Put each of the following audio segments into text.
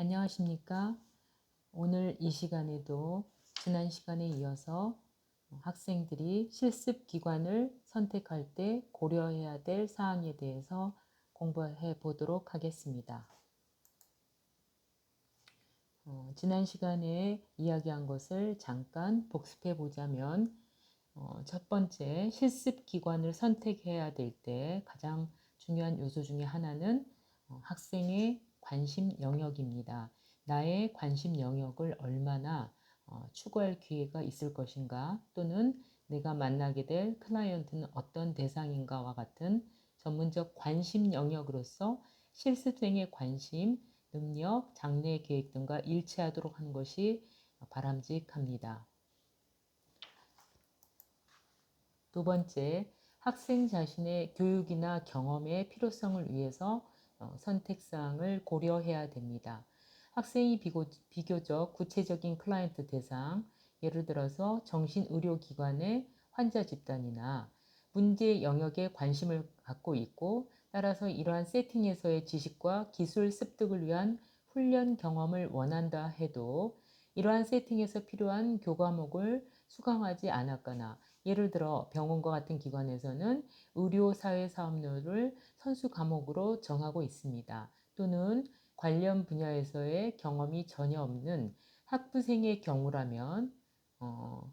안녕하십니까? 오늘 이 시간에도 지난 시간에 이어서 학생들이 실습 기관을 선택할 때 고려해야 될 사항에 대해서 공부해 보도록 하겠습니다. 어, 지난 시간에 이야기한 것을 잠깐 복습해 보자면 어, 첫 번째 실습 기관을 선택해야 될 때 가장 중요한 요소 중에 하나는 어, 학생의 관심 영역입니다. 나의 관심 영역을 얼마나 어, 추구할 기회가 있을 것인가 또는 내가 만나게 될 클라이언트는 어떤 대상인가와 같은 전문적 관심 영역으로서 실습생의 관심, 능력, 장래 계획 등과 일치하도록 하는 것이 바람직합니다. 두 번째, 학생 자신의 교육이나 경험의 필요성을 위해서 어, 선택사항을 고려해야 됩니다. 학생이 비고, 비교 적 구체적인 클라이언트 대상, 예를 들어서 정신의료기관의 환자 집단이나 문제 영역에 관심을 갖고 있고 따라서 이러한 세팅에서의 지식과 기술 습득을 위한 훈련 경험을 원한다 해도 이러한 세팅에서 필요한 교과목을 수강하지 않았거나 예를 들어 병원과 같은 기관에서는 의료사회사업료를 선수 과목으로 정하고 있습니다. 또는 관련 분야에서의 경험이 전혀 없는 학부생의 경우라면 어,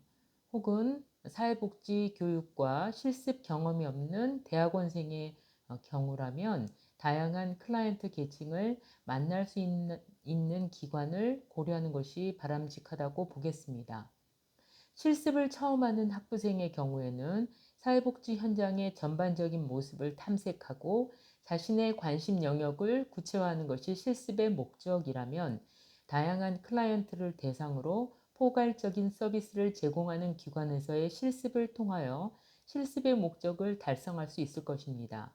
혹은 사회복지 교육과 실습 경험이 없는 대학원생의 어, 경우라면 다양한 클라이언트 계층을 만날 수 있는, 있는 기관을 고려하는 것이 바람직하다고 보겠습니다. 실습을 처음 하는 학부생의 경우에는 사회복지 현장의 전반적인 모습을 탐색하고 자신의 관심 영역을 구체화하는 것이 실습의 목적이라면 다양한 클라이언트를 대상으로 포괄적인 서비스를 제공하는 기관에서의 실습을 통하여 실습의 목적을 달성할 수 있을 것입니다.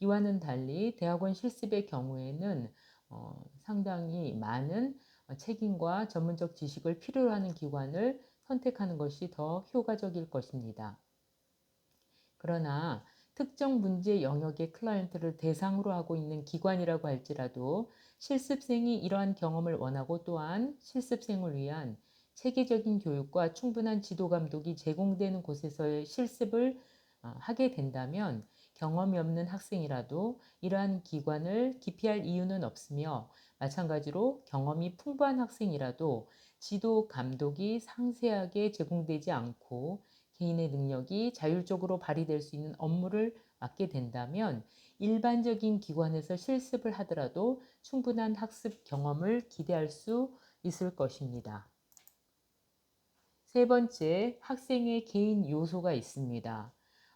이와는 달리 대학원 실습의 경우에는 어, 상당히 많은 책임과 전문적 지식을 필요로 하는 기관을 선택하는 것이 더 효과적일 것입니다. 그러나 특정 문제 영역의 클라이언트를 대상으로 하고 있는 기관이라고 할지라도 실습생이 이러한 경험을 원하고 또한 실습생을 위한 체계적인 교육과 충분한 지도 감독이 제공되는 곳에서의 실습을 어, 하게 된다면 경험이 없는 학생이라도 이러한 기관을 기피할 이유는 없으며 마찬가지로 경험이 풍부한 학생이라도 지도 감독이 상세하게 제공되지 않고 개인의 능력이 자율적으로 발휘될 수 있는 업무를 맡게 된다면 일반적인 기관에서 실습을 하더라도 충분한 학습 경험을 기대할 수 있을 것입니다. 세 번째, 학생의 개인 요소가 있습니다.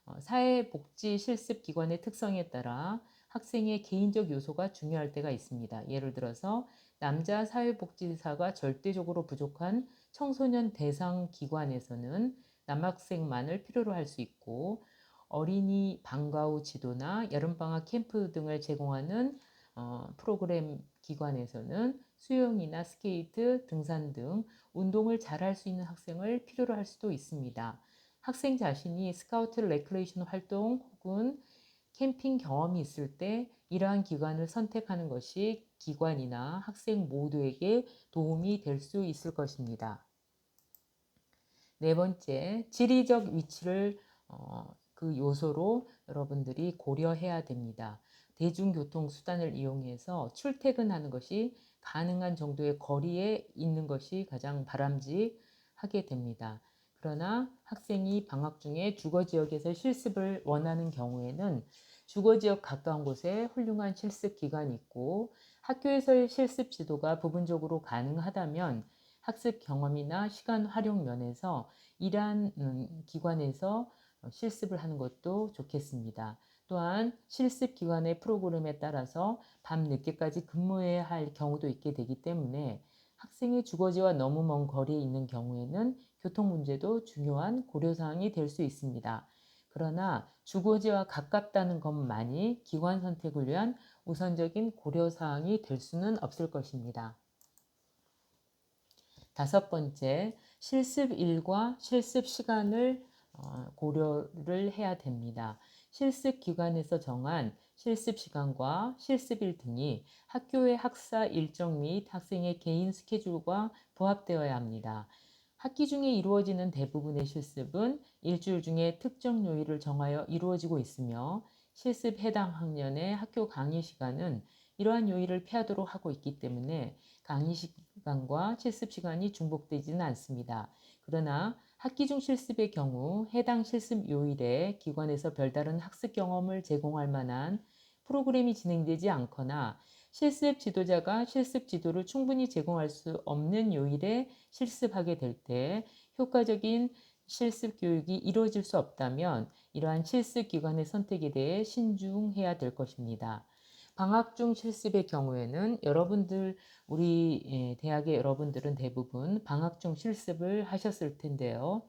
어, 사회복지 실습 기관의 특성에 따라 학생의 개인적 요소가 중요할 때가 있습니다. 예를 들어서 남자 사회복지사가 절대적으로 부족한 청소년 대상 기관에서는 남학생만을 필요로 할 수 있고 어린이 방과 후 지도나 여름방학 캠프 등을 제공하는 어, 프로그램 기관에서는 수영이나 스케이트, 등산 등 운동을 잘 할 수 있는 학생을 필요로 할 수도 있습니다. 학생 자신이 스카우트 레크레이션 활동 혹은 캠핑 경험이 있을 때 이러한 기관을 선택하는 것이 기관이나 학생 모두에게 도움이 될 수 있을 것입니다. 네 번째, 지리적 위치를 어, 그 요소로 여러분들이 고려해야 됩니다. 대중교통 수단을 이용해서 출퇴근하는 것이 가능한 정도의 거리에 있는 것이 가장 바람직하게 됩니다. 그러나 학생이 방학 중에 주거 지역에서 실습을 원하는 경우에는 주거 지역 가까운 곳에 훌륭한 실습 기관이 있고 학교에서의 실습 지도가 부분적으로 가능하다면 학습 경험이나 시간 활용 면에서 이러한 음, 기관에서 실습을 하는 것도 좋겠습니다. 또한 실습 기관의 프로그램에 따라서 밤 늦게까지 근무해야 할 경우도 있게 되기 때문에 학생의 주거지와 너무 먼 거리에 있는 경우에는 교통 문제도 중요한 고려사항이 될 수 있습니다. 그러나 주거지와 가깝다는 것만이 기관 선택을 위한 우선적인 고려사항이 될 수는 없을 것입니다. 다섯 번째, 실습 일과 실습 시간을 어, 고려를 해야 됩니다. 실습 기관에서 정한 실습 시간과 실습일 등이 학교의 학사 일정 및 학생의 개인 스케줄과 부합되어야 합니다. 학기 중에 이루어지는 대부분의 실습은 일주일 중에 특정 요일을 정하여 이루어지고 있으며 실습 해당 학년의 학교 강의 시간은 이러한 요일을 피하도록 하고 있기 때문에 강의 시 간과 실습 시간이 중복되지는 않습니다. 그러나 학기 중 실습의 경우 해당 실습 요일에 기관에서 별다른 학습 경험을 제공할 만한 프로그램이 진행되지 않거나 실습 지도자가 실습 지도를 충분히 제공할 수 없는 요일에 실습하게 될 때 효과적인 실습 교육이 이루어질 수 없다면 이러한 실습 기관의 선택에 대해 신중해야 될 것입니다. 방학 중 실습의 경우에는 여러분들 우리 예, 대학의 여러분들은 대부분 방학 중 실습을 하셨을 텐데요.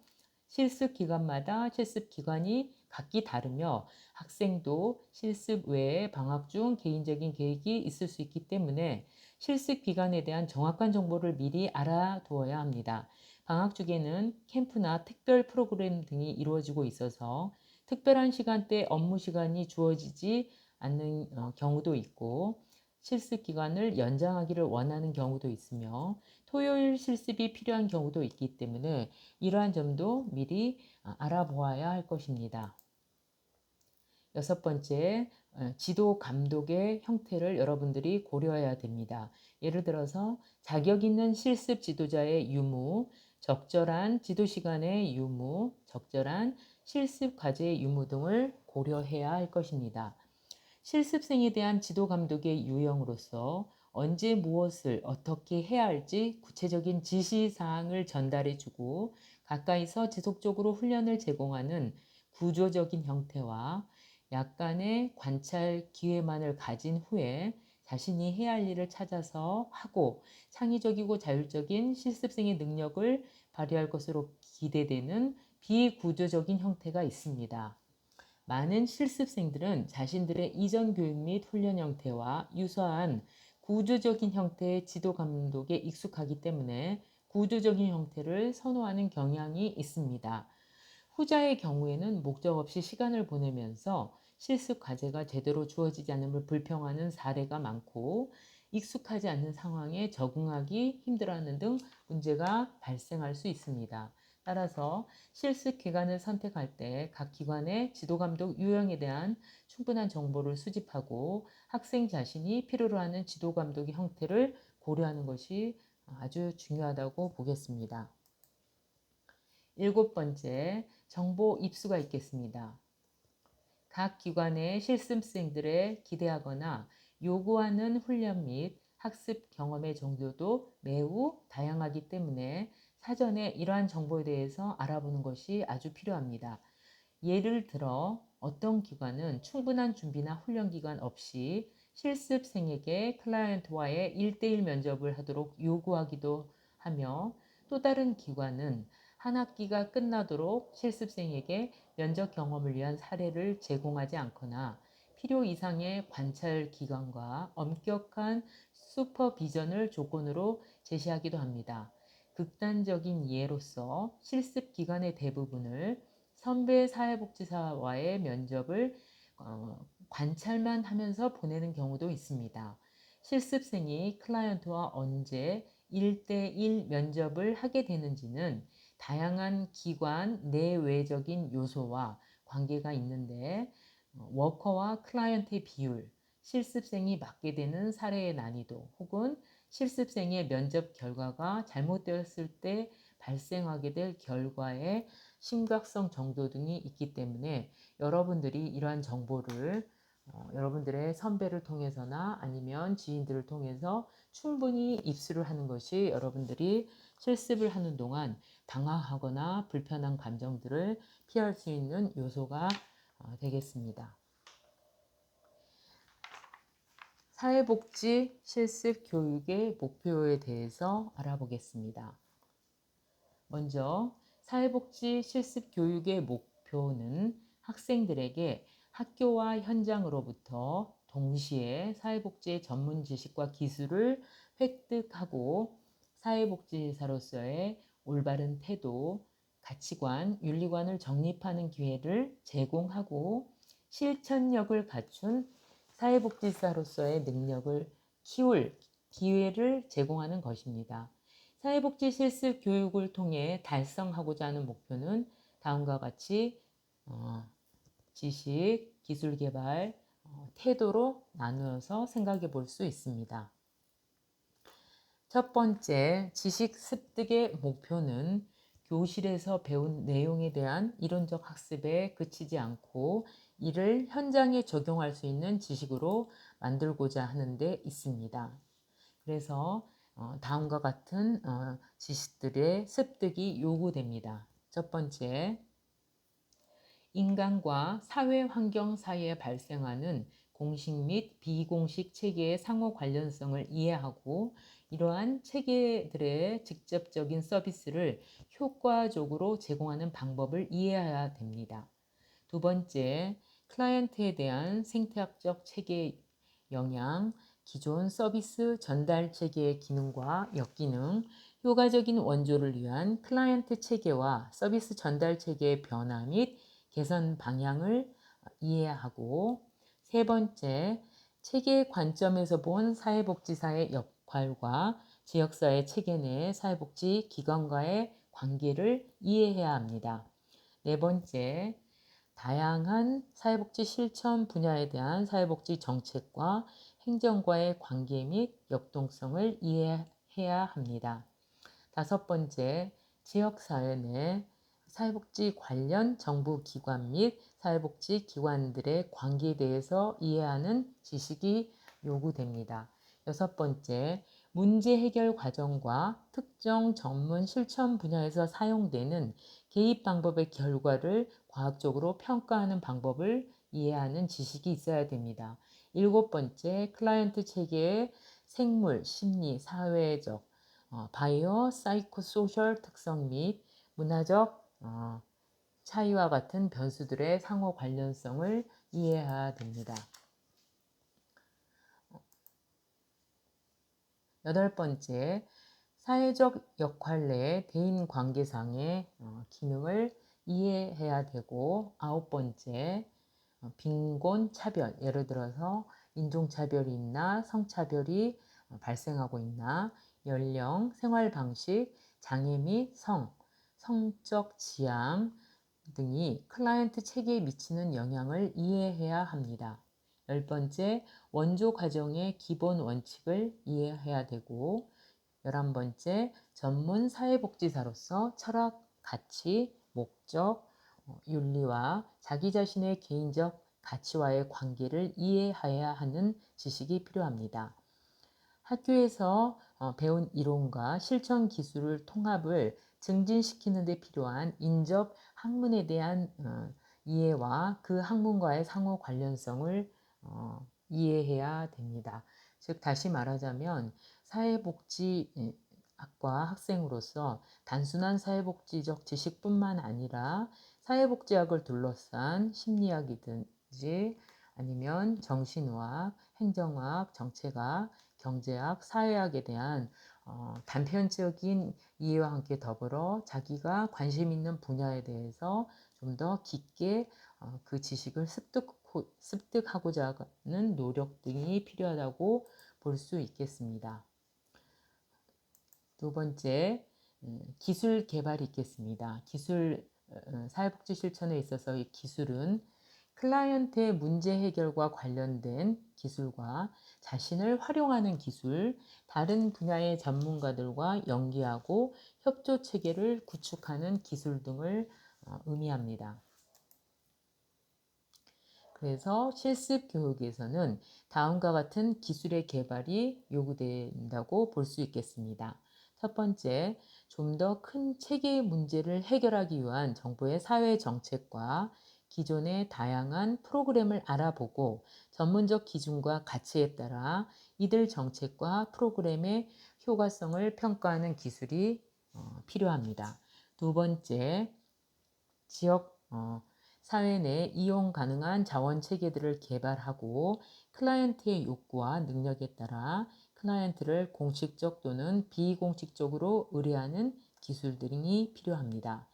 실습 기간마다 실습 기간이 각기 다르며 학생도 실습 외에 방학 중 개인적인 계획이 있을 수 있기 때문에 실습 기간에 대한 정확한 정보를 미리 알아두어야 합니다. 방학 중에는 캠프나 특별 프로그램 등이 이루어지고 있어서 특별한 시간대 업무 시간이 주어지지 않는 어, 경우도 있고 실습 기간을 연장하기를 원하는 경우도 있으며 토요일 실습이 필요한 경우도 있기 때문에 이러한 점도 미리 아, 알아보아야 할 것입니다. 여섯 번째, 어, 지도 감독의 형태를 여러분들이 고려해야 됩니다. 예를 들어서 자격 있는 실습 지도자의 유무, 적절한 지도 시간의 유무, 적절한 실습 과제의 유무 등을 고려해야 할 것입니다. 실습생에 대한 지도 감독의 유형으로서 언제 무엇을 어떻게 해야 할지 구체적인 지시 사항을 전달해 주고 가까이서 지속적으로 훈련을 제공하는 구조적인 형태와 약간의 관찰 기회만을 가진 후에 자신이 해야 할 일을 찾아서 하고 창의적이고 자율적인 실습생의 능력을 발휘할 것으로 기대되는 비구조적인 형태가 있습니다. 많은 실습생들은 자신들의 이전 교육 및 훈련 형태와 유사한 구조적인 형태의 지도 감독에 익숙하기 때문에 구조적인 형태를 선호하는 경향이 있습니다. 후자의 경우에는 목적 없이 시간을 보내면서 실습 과제가 제대로 주어지지 않음을 불평하는 사례가 많고 익숙하지 않는 상황에 적응하기 힘들어하는 등 문제가 발생할 수 있습니다. 따라서 실습 기간을 선택할 때 각 기관의 지도감독 유형에 대한 충분한 정보를 수집하고 학생 자신이 필요로 하는 지도감독의 형태를 고려하는 것이 아주 중요하다고 보겠습니다. 일곱 번째, 정보 입수가 있겠습니다. 각 기관의 실습생들의 기대하거나 요구하는 훈련 및 학습 경험의 정도도 매우 다양하기 때문에 사전에 이러한 정보에 대해서 알아보는 것이 아주 필요합니다. 예를 들어 어떤 기관은 충분한 준비나 훈련 기간 없이 실습생에게 클라이언트와의 1대1 면접을 하도록 요구하기도 하며 또 다른 기관은 한 학기가 끝나도록 실습생에게 면접 경험을 위한 사례를 제공하지 않거나 필요 이상의 관찰 기간과 엄격한 슈퍼비전을 조건으로 제시하기도 합니다. 극단적인 예로서 실습 기간의 대부분을 선배 사회복지사와의 면접을 어, 관찰만 하면서 보내는 경우도 있습니다. 실습생이 클라이언트와 언제 1대1 면접을 하게 되는지는 다양한 기관 내외적인 요소와 관계가 있는데 어, 워커와 클라이언트의 비율, 실습생이 맡게 되는 사례의 난이도 혹은 실습생의 면접 결과가 잘못되었을 때 발생하게 될 결과의 심각성 정도 등이 있기 때문에 여러분들이 이러한 정보를 어, 여러분들의 선배를 통해서나 아니면 지인들을 통해서 충분히 입수를 하는 것이 여러분들이 실습을 하는 동안 당황하거나 불편한 감정들을 피할 수 있는 요소가 어, 되겠습니다. 사회복지 실습 교육의 목표에 대해서 알아보겠습니다. 먼저 사회복지 실습 교육의 목표는 학생들에게 학교와 현장으로부터 동시에 사회복지의 전문 지식과 기술을 획득하고 사회복지사로서의 올바른 태도, 가치관, 윤리관을 정립하는 기회를 제공하고 실천력을 갖춘 사회복지사로서의 능력을 키울 기회를 제공하는 것입니다. 사회복지 실습 교육을 통해 달성하고자 하는 목표는 다음과 같이 어, 지식, 기술 개발, 어, 태도로 나누어서 생각해 볼 수 있습니다. 첫 번째, 지식 습득의 목표는 교실에서 배운 내용에 대한 이론적 학습에 그치지 않고 이를 현장에 적용할 수 있는 지식으로 만들고자 하는 데 있습니다. 그래서 어, 다음과 같은 어, 지식들의 습득이 요구됩니다. 첫 번째, 인간과 사회 환경 사이에 발생하는 공식 및 비공식 체계의 상호 관련성을 이해하고 이러한 체계들의 직접적인 서비스를 효과적으로 제공하는 방법을 이해해야 됩니다. 두 번째, 클라이언트에 대한 생태학적 체계 영향, 기존 서비스 전달 체계의 기능과 역기능, 효과적인 원조를 위한 클라이언트 체계와 서비스 전달 체계의 변화 및 개선 방향을 이해하고 세 번째, 체계 관점에서 본 사회복지사의 역할과 지역사회 체계 내 사회복지 기관과의 관계를 이해해야 합니다. 네 번째, 다양한 사회복지 실천 분야에 대한 사회복지 정책과 행정과의 관계 및 역동성을 이해해야 합니다. 다섯 번째, 지역사회 내 사회복지 관련 정부 기관 및 사회복지 기관들의 관계에 대해서 이해하는 지식이 요구됩니다. 여섯 번째, 문제 해결 과정과 특정 전문 실천 분야에서 사용되는 개입 방법의 결과를 과학적으로 평가하는 방법을 이해하는 지식이 있어야 됩니다. 일곱 번째, 클라이언트 체계의 생물, 심리, 사회적, 어, 바이오, 사이코 소셜 특성 및 문화적 어, 차이와 같은 변수들의 상호 관련성을 이해해야 됩니다. 여덟 번째, 사회적 역할 내 대인 관계상의 어, 기능을 이해해야 되고 아홉 번째, 어, 빈곤 차별, 예를 들어서 인종차별이 있나, 성차별이 어, 발생하고 있나, 연령, 생활 방식, 장애 및 성, 성적 지향 등이 클라이언트 체계에 미치는 영향을 이해해야 합니다. 열 번째, 원조 과정의 기본 원칙을 이해해야 되고, 열한 번째, 전문 사회복지사로서 철학, 가치, 목적, 어, 윤리와 자기 자신의 개인적 가치와의 관계를 이해해야 하는 지식이 필요합니다. 학교에서 어, 배운 이론과 실천 기술을 통합을 증진시키는 데 필요한 인접 학문에 대한 어, 이해와 그 학문과의 상호 관련성을 이해해야 됩니다. 즉 다시 말하자면 사회복지 학과 학생으로서 단순한 사회복지적 지식뿐만 아니라 사회복지학을 둘러싼 심리학이든지 아니면 정신의학, 행정학, 정책학, 경제학, 사회학에 대한 어, 단편적인 이해와 함께 더불어 자기가 관심 있는 분야에 대해서 좀 더 깊게 어, 그 지식을 습득, 습득하고자 하는 노력 등이 필요하다고 볼 수 있겠습니다. 두 번째, 음, 기술 개발이 있겠습니다. 기술 어, 사회복지 실천에 있어서 이 기술은 클라이언트의 문제 해결과 관련된 기술과 자신을 활용하는 기술, 다른 분야의 전문가들과 연계하고 협조 체계를 구축하는 기술 등을 어, 의미합니다. 그래서 실습 교육에서는 다음과 같은 기술의 개발이 요구된다고 볼 수 있겠습니다. 첫 번째, 좀 더 큰 체계의 문제를 해결하기 위한 정부의 사회 정책과 기존의 다양한 프로그램을 알아보고 전문적 기준과 가치에 따라 이들 정책과 프로그램의 효과성을 평가하는 기술이 어, 필요합니다. 두 번째, 지역 어, 사회 내 이용 가능한 자원 체계들을 개발하고 클라이언트의 욕구와 능력에 따라 클라이언트를 공식적 또는 비공식적으로 의뢰하는 기술들이 필요합니다.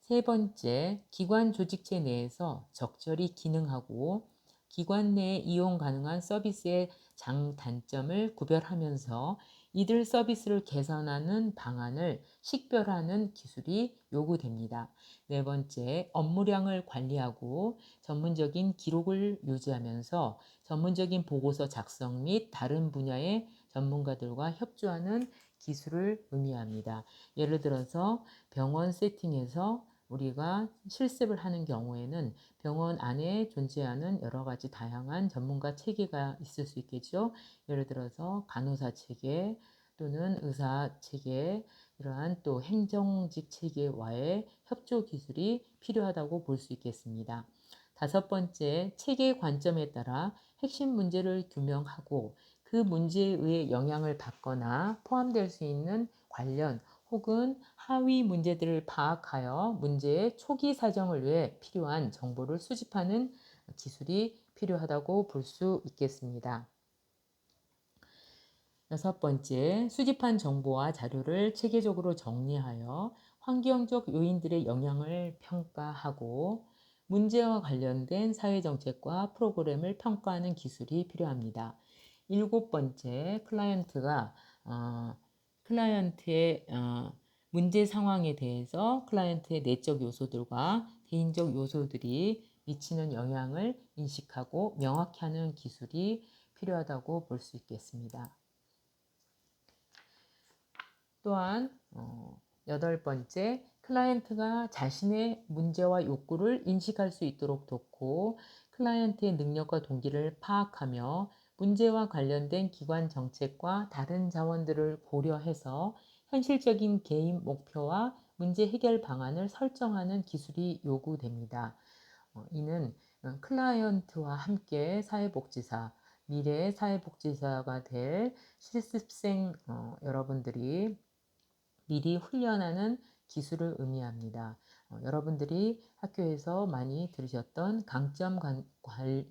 세 번째, 기관 조직체 내에서 적절히 기능하고 기관 내 이용 가능한 서비스의 장단점을 구별하면서 이들 서비스를 개선하는 방안을 식별하는 기술이 요구됩니다. 네 번째, 업무량을 관리하고 전문적인 기록을 유지하면서 전문적인 보고서 작성 및 다른 분야의 전문가들과 협조하는 기술을 의미합니다. 예를 들어서 병원 세팅에서 우리가 실습을 하는 경우에는 병원 안에 존재하는 여러 가지 다양한 전문가 체계가 있을 수 있겠죠. 예를 들어서 간호사 체계 또는 의사 체계, 이러한 또 행정직 체계와의 협조 기술이 필요하다고 볼 수 있겠습니다. 다섯 번째, 체계 관점에 따라 핵심 문제를 규명하고 그 문제에 의해 영향을 받거나 포함될 수 있는 관련 혹은 하위 문제들을 파악하여 문제의 초기 사정을 위해 필요한 정보를 수집하는 기술이 필요하다고 볼 수 있겠습니다. 여섯 번째, 수집한 정보와 자료를 체계적으로 정리하여 환경적 요인들의 영향을 평가하고 문제와 관련된 사회정책과 프로그램을 평가하는 기술이 필요합니다. 일곱 번째, 클라이언트가 어, 클라이언트의 어, 문제 상황에 대해서 클라이언트의 내적 요소들과 개인적 요소들이 미치는 영향을 인식하고 명확히 하는 기술이 필요하다고 볼 수 있겠습니다. 또한 어, 여덟 번째, 클라이언트가 자신의 문제와 욕구를 인식할 수 있도록 돕고 클라이언트의 능력과 동기를 파악하며 문제와 관련된 기관 정책과 다른 자원들을 고려해서 현실적인 개인 목표와 문제 해결 방안을 설정하는 기술이 요구됩니다. 어, 이는 어, 클라이언트와 함께 사회복지사, 미래 사회복지사가 될 실습생 어, 여러분들이 미리 훈련하는 기술을 의미합니다. 어, 여러분들이 학교에서 많이 들으셨던 강점, 관,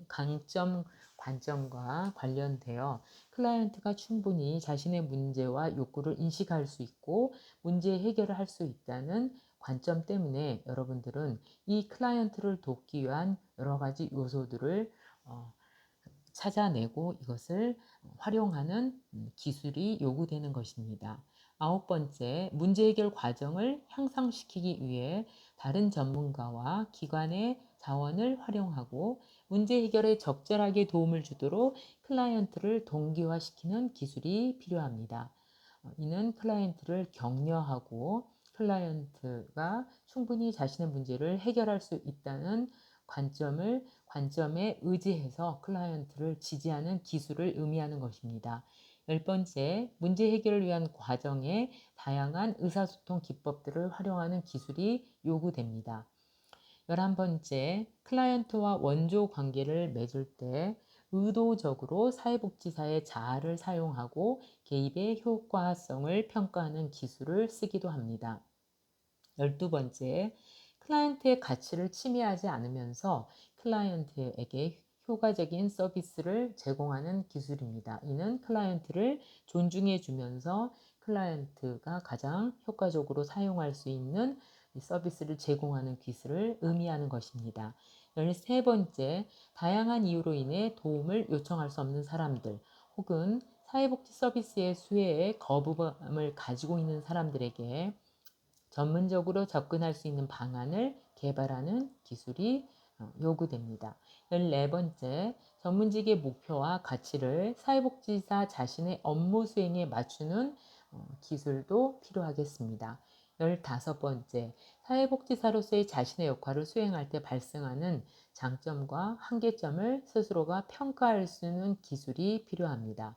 강점 관점과 관련되어 클라이언트가 충분히 자신의 문제와 욕구를 인식할 수 있고 문제 해결을 할 수 있다는 관점 때문에 여러분들은 이 클라이언트를 돕기 위한 여러 가지 요소들을 어, 찾아내고 이것을 활용하는 음, 기술이 요구되는 것입니다. 아홉 번째, 문제 해결 과정을 향상시키기 위해 다른 전문가와 기관의 자원을 활용하고 문제 해결에 적절하게 도움을 주도록 클라이언트를 동기화시키는 기술이 필요합니다. 어, 이는 클라이언트를 격려하고 클라이언트가 충분히 자신의 문제를 해결할 수 있다는 관점을 관점에 의지해서 클라이언트를 지지하는 기술을 의미하는 것입니다. 열 번째, 문제 해결을 위한 과정에 다양한 의사소통 기법들을 활용하는 기술이 요구됩니다. 열한 번째, 클라이언트와 원조 관계를 맺을 때 의도적으로 사회복지사의 자아를 사용하고 개입의 효과성을 평가하는 기술을 쓰기도 합니다. 열두 번째, 클라이언트의 가치를 침해하지 않으면서 클라이언트에게 효과적인 서비스를 제공하는 기술입니다. 이는 클라이언트를 존중해 주면서 클라이언트가 가장 효과적으로 사용할 수 있는 서비스를 제공하는 기술을 의미하는 것입니다. 13번째, 다양한 이유로 인해 도움을 요청할 수 없는 사람들 혹은 사회복지 서비스의 수혜에 거부감을 가지고 있는 사람들에게 전문적으로 접근할 수 있는 방안을 개발하는 기술이 어, 요구됩니다. 14번째, 전문직의 목표와 가치를 사회복지사 자신의 업무 수행에 맞추는 어, 기술도 필요하겠습니다. 15번째, 사회복지사로서의 자신의 역할을 수행할 때 발생하는 장점과 한계점을 스스로가 평가할 수 있는 기술이 필요합니다.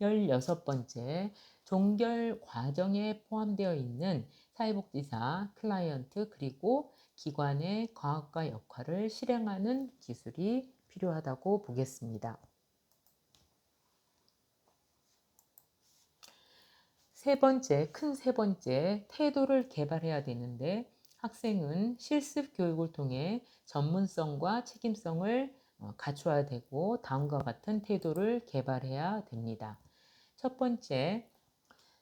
16번째, 종결 과정에 포함되어 있는 사회복지사, 클라이언트, 그리고 기관의 과학과 역할을 실행하는 기술이 필요하다고 보겠습니다. 세 번째, 큰 세 번째, 태도를 개발해야 되는데 학생은 실습 교육을 통해 전문성과 책임성을 어, 갖춰야 되고 다음과 같은 태도를 개발해야 됩니다. 첫 번째,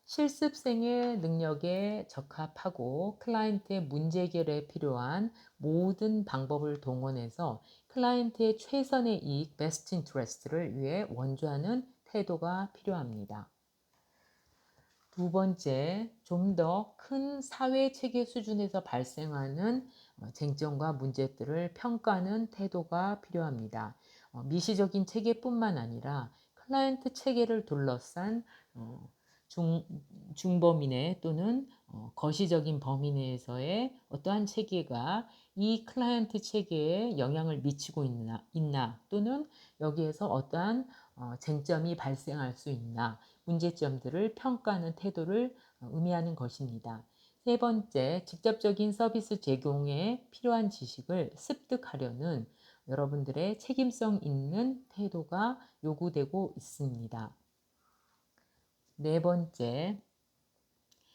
실습생의 능력에 적합하고 클라이언트의 문제 해결에 필요한 모든 방법을 동원해서 클라이언트의 최선의 이익, 베스트 인트레스트를 위해 원조하는 태도가 필요합니다. 두 번째, 좀 더 큰 사회 체계 수준에서 발생하는 어, 쟁점과 문제들을 평가하는 태도가 필요합니다. 어, 미시적인 체계뿐만 아니라 클라이언트 체계를 둘러싼 어, 중, 중범인의 또는 거시적인 범위 내에서의 어떠한 체계가 이 클라이언트 체계에 영향을 미치고 있나, 있나 또는 여기에서 어떠한 쟁점이 발생할 수 있나 문제점들을 평가하는 태도를 의미하는 것입니다. 세 번째, 직접적인 서비스 제공에 필요한 지식을 습득하려는 여러분들의 책임성 있는 태도가 요구되고 있습니다. 네 번째,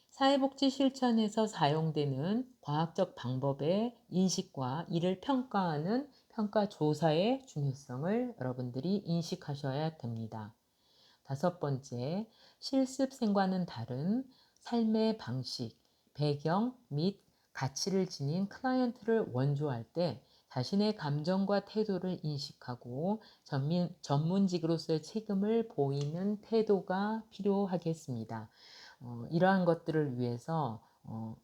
사회복지 실천에서 사용되는 과학적 방법의 인식과 이를 평가하는 평가 조사의 중요성을 여러분들이 인식하셔야 됩니다. 다섯 번째, 실습생과는 다른 삶의 방식, 배경 및 가치를 지닌 클라이언트를 원조할 때 자신의 감정과 태도를 인식하고 전민, 전문직으로서의 책임을 보이는 태도가 필요하겠습니다. 어, 이러한 것들을 위해서 어,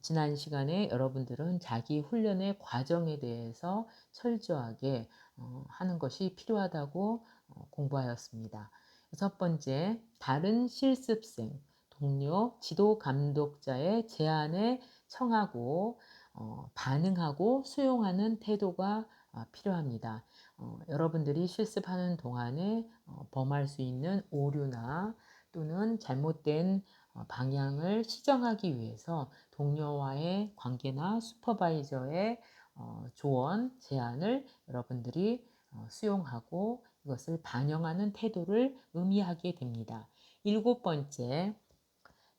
지난 시간에 여러분들은 자기 훈련의 과정에 대해서 철저하게 어, 하는 것이 필요하다고 어, 공부하였습니다. 첫 번째, 다른 실습생, 동료, 지도 감독자의 제안에 청하고 어, 반응하고 수용하는 태도가 어, 필요합니다. 어, 여러분들이 실습하는 동안에 어, 범할 수 있는 오류나 또는 잘못된 어, 방향을 시정하기 위해서 동료와의 관계나 슈퍼바이저의 어, 조언, 제안을 여러분들이 어, 수용하고 이것을 반영하는 태도를 의미하게 됩니다. 일곱 번째,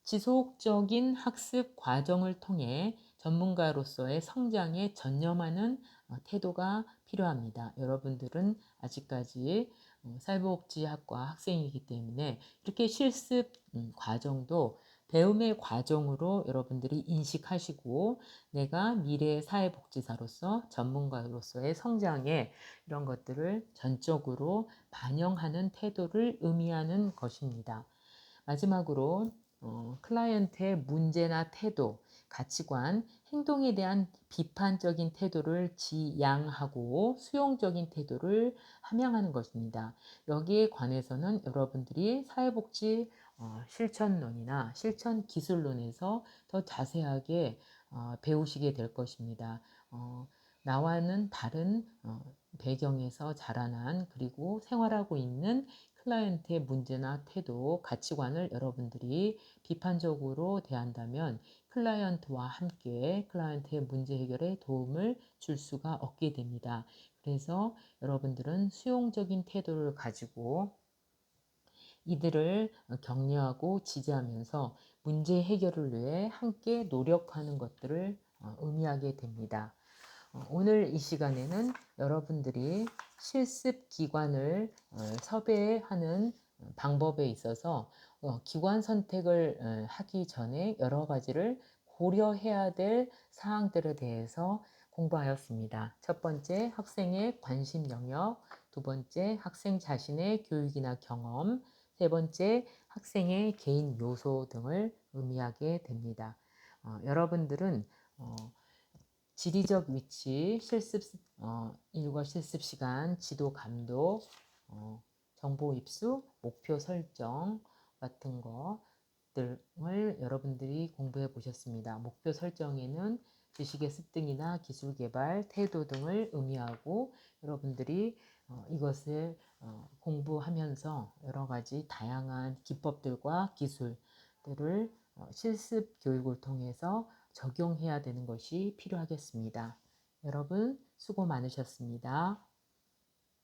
지속적인 학습 과정을 통해 전문가로서의 성장에 전념하는 어, 태도가 필요합니다. 여러분들은 아직까지 어, 사회복지학과 학생이기 때문에 이렇게 실습 음, 과정도 배움의 과정으로 여러분들이 인식하시고 내가 미래의 사회복지사로서 전문가로서의 성장에 이런 것들을 전적으로 반영하는 태도를 의미하는 것입니다. 마지막으로 어, 클라이언트의 문제나 태도, 가치관, 행동에 대한 비판적인 태도를 지양하고 수용적인 태도를 함양하는 것입니다. 여기에 관해서는 여러분들이 사회복지 어, 실천론이나 실천 기술론에서 더 자세하게 어, 배우시게 될 것입니다. 어, 나와는 다른 어, 배경에서 자라난 그리고 생활하고 있는 클라이언트의 문제나 태도, 가치관을 여러분들이 비판적으로 대한다면 클라이언트와 함께 클라이언트의 문제 해결에 도움을 줄 수가 없게 됩니다. 그래서 여러분들은 수용적인 태도를 가지고 이들을 격려하고 지지하면서 문제 해결을 위해 함께 노력하는 것들을 어, 의미하게 됩니다. 어, 오늘 이 시간에는 여러분들이 실습 기관을 어, 섭외하는 방법에 있어서 기관 선택을 하기 전에 여러 가지를 고려해야 될 사항들에 대해서 공부하였습니다. 첫 번째, 학생의 관심 영역. 두 번째, 학생 자신의 교육이나 경험. 세 번째, 학생의 개인 요소 등을 의미하게 됩니다. 어, 여러분들은 어, 지리적 위치, 실습, 어, 일과 실습 시간, 지도 감독, 어, 정보 입수, 목표 설정 같은 것들을 여러분들이 공부해 보셨습니다. 목표 설정에는 지식의 습득이나 기술 개발, 태도 등을 의미하고 여러분들이 어, 이것을 어, 공부하면서 여러 가지 다양한 기법들과 기술들을 어, 실습 교육을 통해서 적용해야 되는 것이 필요하겠습니다. 여러분 수고 많으셨습니다.